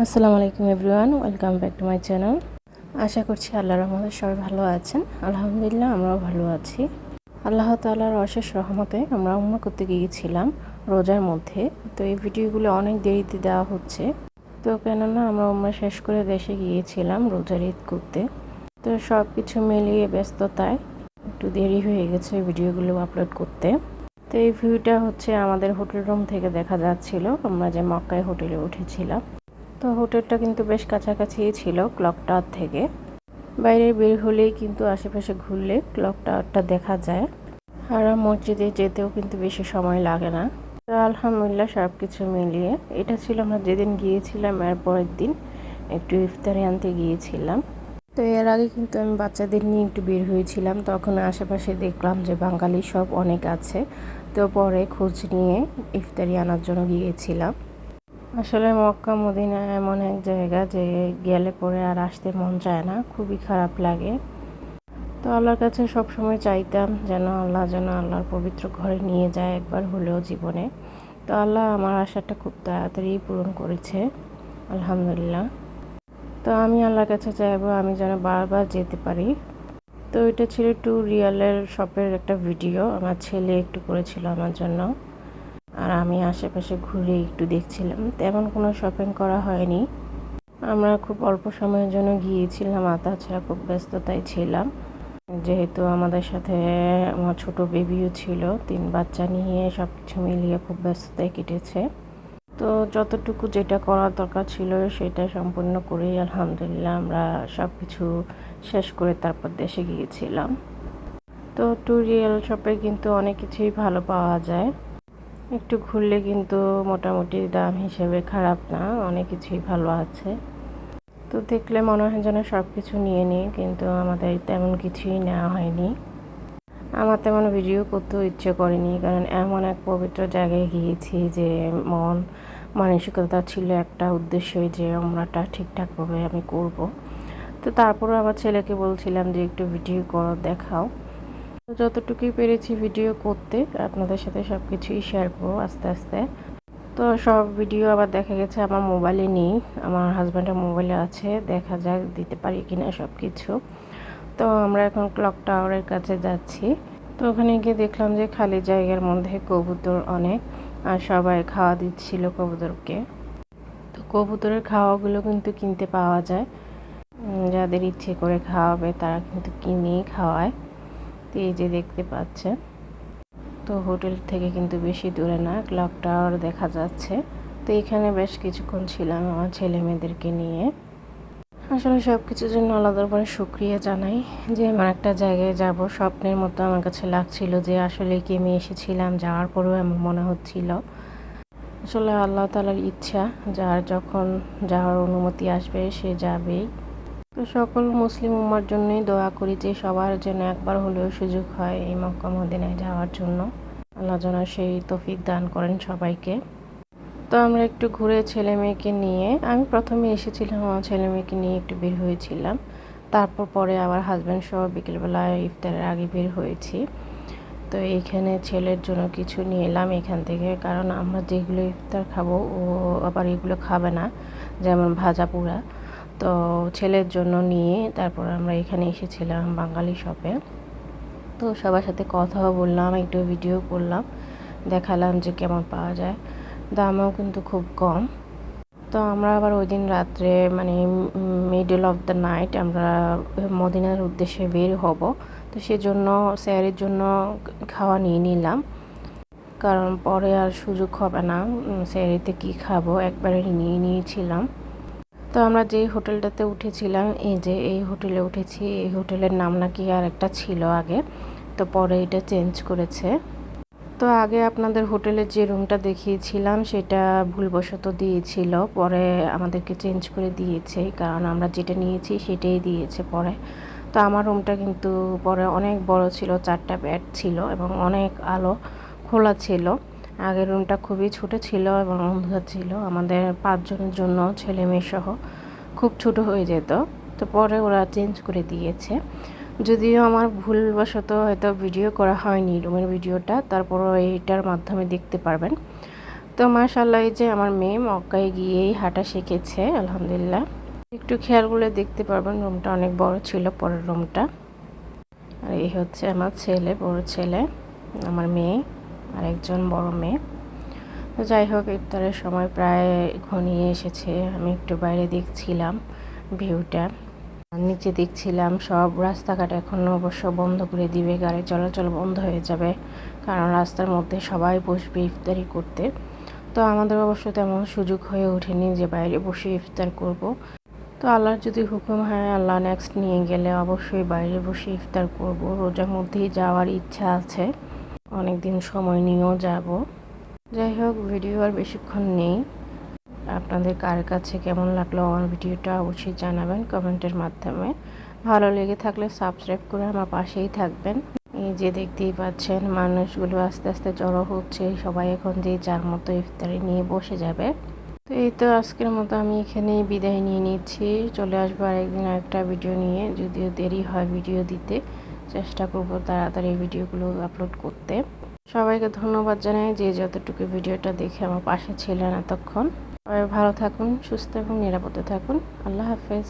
আসসালামু আলাইকুম everyone, welcome back to my channel. আশা করছি আল্লাহর রহমতে সবাই ভালো আছেন। আলহামদুলিল্লাহ আমরাও ভালো আছি। আল্লাহ তাআলার অশেষ রহমতে আমরা উম্মা করতে গিয়েছিলাম রোজার মধ্যে। তো এই ভিডিওগুলো অনেক দেরিতে দেওয়া হচ্ছে। তো কেননা আমরা উম্মা শেষ করে দেশে গিয়েছিলাম রোজার ঈদ করতে। তো সব কিছু মিলিয়ে ব্যস্ততায় একটু দেরি হয়ে গেছে ভিডিওগুলো আপলোড করতে। তো এই ভিউটা হচ্ছে আমাদের হোটেল রুম থেকে দেখা যাচ্ছিল। আমরা যে মক্কায় হোটেলে উঠেছিলাম। তো হোটেলটা কিন্তু বেশ কাছাকাছি ছিল ক্লক টাওয়ার থেকে। বাইরে বের হলেই কিন্তু আশেপাশে ঘুরলে ক্লক টাওয়ারটা দেখা যায়। আর মসজিদে যেতেও কিন্তু বেশি সময় লাগে না। তো আলহামদুলিল্লাহ সব কিছু মিলিয়ে এটা ছিল আমরা যেদিন গিয়েছিলাম এর পরের দিন একটু ইফতারি আনতে গিয়েছিলাম। তো এর আগে কিন্তু আমি বাচ্চাদের নিয়ে একটু বের হয়েছিলাম। তখন আশেপাশে দেখলাম যে বাঙালি সব অনেক আছে। তো পরে খোঁজ নিয়ে ইফতারি আনার জন্য গিয়েছিলাম। আসলে মক্কা, মদিনা এমন এক জায়গা যে গেলে পরে আর আসতে মন চায় না, খুবই খারাপ লাগে। তো আল্লাহর কাছে সবসময় চাইতাম যেন আল্লাহ যেন আল্লাহর পবিত্র ঘরে নিয়ে যায় একবার হলেও জীবনে। তো আল্লাহ আমার আশাটা খুব তাড়াতাড়ি পূরণ করেছে, আলহামদুলিল্লাহ। তো আমি আল্লাহর কাছে চাইব আমি যেন বারবার যেতে পারি। তো এটা ছিল টু রিয়ালের শপের একটা ভিডিও আমার ছেলে একটু করেছিল আমার জন্য। আর আমি আশেপাশে ঘুরে একটু দেখছিলাম। তেমন কোনো শপিং করা হয়নি। আমরা খুব অল্প সময়ের জন্য গিয়েছিলাম, আর তাছাড়া খুব ব্যস্ততায় ছিলাম। যেহেতু আমাদের সাথে আমার ছোট বেবিও ছিল, তিন বাচ্চা নিয়ে সব কিছু মিলিয়ে খুব ব্যস্ততায় কেটেছে। তো যতটুকু যেটা করার দরকার ছিল সেটা সম্পূর্ণ করেই আলহামদুলিল্লাহ আমরা সব কিছু শেষ করে তারপর দেশে গিয়েছিলাম। তো টুরিয়াল শপে কিন্তু অনেক কিছুই ভালো পাওয়া যায়। একটু ঘুরলে কিন্তু মোটামুটি দাম হিসেবে খারাপ না, অনেক কিছুই ভালো আছে। তো দেখলে মনে হয় যেন সব কিছু নিয়ে নিই কিন্তু আমাদের তেমন কিছুই নেওয়া হয়নি। আমার তেমন ভিডিও করতেও ইচ্ছে করেনি, কারণ এমন এক পবিত্র জায়গায় গিয়েছি যে মন মানসিকতা ছিল একটা উদ্দেশ্যই যে আমরাটা ঠিকঠাকভাবে আমি করব। তো তারপরে আমার ছেলেকে বলছিলাম যে একটু ভিডিও করো, দেখাও। যতটুকুই পেরেছি ভিডিও করতে, আপনাদের সাথে সব কিছুই শেয়ার করব আস্তে আস্তে। তো সব ভিডিও আবার দেখা গেছে আমার মোবাইলে নেই, আমার হাজব্যান্ডের মোবাইলে আছে, দেখা যাক দিতে পারি কিনা সব কিছু তো আমরা এখন ক্লক টাওয়ারের কাছে যাচ্ছি। তো ওখানে গিয়ে দেখলাম যে খালি জায়গার মধ্যে কবুতর অনেক, আর সবাই খাওয়া দিচ্ছিল কবুতরকে। তো কবুতরের খাওয়াগুলো কিন্তু কিনতে পাওয়া যায়। যাদের ইচ্ছে করে খাওয়াবে, তারা কিন্তু কিনেই খাওয়ায়। এই যে দেখতে পাচ্ছেন, তো হোটেল থেকে কিন্তু বেশি দূরে না, ক্লক টাওয়ার দেখা যাচ্ছে। তো এখানে বেশ কিছুক্ষণ ছিলাম আমার ছেলে মেয়েদেরকে নিয়ে। আসলে সব কিছুর জন্য আলাদা করে সুক্রিয়া জানাই যে এমন একটা জায়গায় যাব। স্বপ্নের মতো আমার কাছে লাগছিল যে আসলে কি আমি এসেছিলাম, যাওয়ার পরেও এমন মনে হচ্ছিল। আসলে আল্লাহ তালার ইচ্ছা, যার যখন যাওয়ার অনুমতি আসবে সে যাবেই। সকল মুসলিম উম্মার জন্যই দোয়া করি যে সবার যেন একবার হলেও সুযোগ হয় এই মক্কা মদিনায় যাওয়ার জন্য। আল্লাহ যেন সেই তফিক দান করেন সবাইকে। তো আমরা একটু ঘুরে ছেলে মেয়েকে নিয়ে, আমি প্রথমে এসেছিলাম, আমার ছেলে মেয়েকে নিয়ে একটু বের হয়েছিলাম। তারপর পরে আবার হাজব্যান্ড সহ বিকেলবেলায় ইফতারের আগে বের হয়েছি। তো এইখানে ছেলের জন্য কিছু নিয়ে এলাম এখান থেকে, কারণ আমরা যেগুলো ইফতার খাব ও আবার এগুলো খাবে না, যেমন ভাজা পোড়া। তো ছেলের জন্য নিয়ে তারপর আমরা এখানে এসেছিলাম বাঙালি শপে তো সবার সাথে কথাও বললাম, একটু ভিডিও করলাম, দেখালাম যে কেমন পাওয়া যায়। দামও কিন্তু খুব কম। তো আমরা আবার ওই দিন রাত্রে মানে মিডল অফ দ্য নাইট আমরা মদিনার উদ্দেশ্যে বের হব। তো সেজন্য, স্যারের জন্য খাওয়া নিয়ে নিলাম। কারণ পরে আর সুযোগ হবে না। স্যারিতে কী খাব একবারে নিয়ে নিয়েছিলাম। তো আমরা যে হোটেলটাতে উঠেছিলাম, এই যে এই হোটেলে উঠেছি, এই হোটেলের নাম নাকি আর একটা ছিল আগে, তো পরে এটা চেঞ্জ করেছে। তো আগে আপনাদের হোটেলের যে রুমটা দেখিয়েছিলাম, সেটা ভুলবশত দিয়েছিল, পরে আমাদেরকে চেঞ্জ করে দিয়েছে, কারণ আমরা যেটা নিয়েছি সেটাই দিয়েছে পরে। তো আমার রুমটা কিন্তু পরে অনেক বড় ছিল, চারটা বেড ছিল এবং অনেক আলো খোলা ছিল। আগের রুমটা খুবই ছোট ছিল এবং অন্ধকার ছিল। আমাদের পাঁচজনের জন্য ছেলে মেয়ে সহ খুব ছোট হয়ে যেত। তো পরে ওরা চেঞ্জ করে দিয়েছে। যদিও আমার ভুলবশত হয়তো ভিডিও করা হয়নি রুমের ভিডিওটা তারপরও এইটার মাধ্যমে দেখতে পারবেন। তো মাশাল্লাহ এই যে আমার মেয়ে মক্কায় গিয়েই হাঁটা শিখেছে, আলহামদুলিল্লাহ। একটু খেয়াল করলে দেখতে পারবেন রুমটা অনেক বড় ছিল পরের রুমটা আর এই হচ্ছে আমার ছেলে, বড় ছেলে, আমার মেয়ে। আর একজন বড় মেয়ে। তো যাই হোক, ইফতারের সময় প্রায় ঘনিয়ে এসেছে। আমি একটু বাইরে দেখছিলাম ভিউটা। নিচে দেখছিলাম সব রাস্তাঘাট এখনও অবশ্য বন্ধ করে দিবে। গাড়ি চলাচল বন্ধ হয়ে যাবে, কারণ রাস্তার মধ্যে সবাই বসবে ইফতারি করতে। তো আমাদের অবশ্য তেমন সুযোগ হয়ে ওঠেনি যে বাইরে বসে ইফতার করব। তো আল্লাহর যদি হুকুম হয়, আল্লাহ নেক্সট নিয়ে গেলে অবশ্যই বাইরে বসে ইফতার করব। রোজার মধ্যেই যাওয়ার ইচ্ছা আছে। অনেক দিন সময় নিয়েও যাব। যাই হোক, ভিডিও আর বেশিক্ষণ নেই। আপনাদের কার কাছে কেমন লাগল আমার ভিডিওটা অবশ্যই জানাবেন কমেন্টের মাধ্যমে। ভালো লেগে থাকলে সাবস্ক্রাইব করে আমার পাশেই থাকবেন। এই যে দেখতেই পাচ্ছেন, মানুষগুলো আস্তে আস্তে জড়ো হচ্ছে। সবাই এখন যে যার মতো ইফতারি নিয়ে বসে যাবে। তো এই তো আজকের মতো আমি এখানেই বিদায় নিয়ে নিচ্ছি। চলে আসব আরেকদিন একটা ভিডিও নিয়ে। যদিও দেরি হয় ভিডিও দিতে। চেষ্টা করব তাড়াতাড়ি ভিডিওগুলো আপলোড করতে। সবাইকে ধন্যবাদ জানাই যে যতটুকু ভিডিওটা দেখে আমার পাশে ছিলেন এতক্ষণ। সবাই ভালো থাকুন, সুস্থ এবং নিরাপদে থাকুন। আল্লাহ হাফেজ।